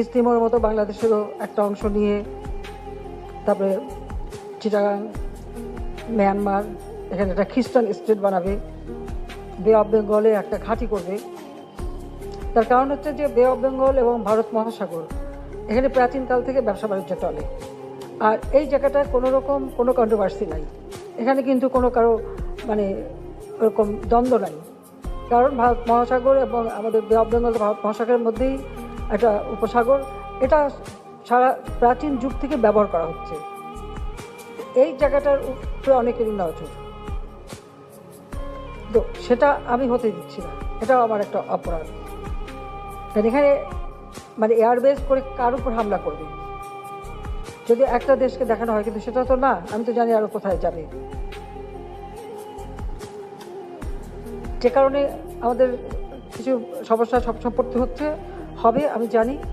ইস্তিমোর মতো বাংলাদেশেরও একটা অংশ নিয়ে, তারপরে চিটাগাং মিয়ানমার এখানে একটা খ্রিস্টান স্টেট বানাবে বে অফ বেঙ্গলে একটা ঘাঁটি করবে। তার কারণ হচ্ছে যে বে অফ বেঙ্গল এবং ভারত মহাসাগর, এখানে প্রাচীনকাল থেকে ব্যবসা বাণিজ্য চলে। আর এই জায়গাটায় কোনো রকম কোনো কন্ট্রোভার্সি নাই। এখানে কিন্তু কোনো কারও মানে ওরকম দ্বন্দ্ব নাই। কারণ ভারত মহাসাগর এবং আমাদের বে অফ বেঙ্গল ভারত মহাসাগরের মধ্যেই একটা উপসাগর, এটা সারা প্রাচীন যুগ থেকে ব্যবহার করা হচ্ছে। এই জায়গাটার উপরে অনেকেরই নজর তো সেটা আমি হতে দিচ্ছি না। এটাও আমার একটা অপরাধ। কারণ এখানে মানে এয়ারবেস করে কার উপর হামলা করবে? যদি একটা দেশকে দেখানো হয়, কিন্তু সেটা তো না, আমি তো জানি আরও কোথায় যাবে। যে কারণে আমাদের কিছু সমস্যা সব সম্পত্তি হচ্ছে হবে আমি জানি।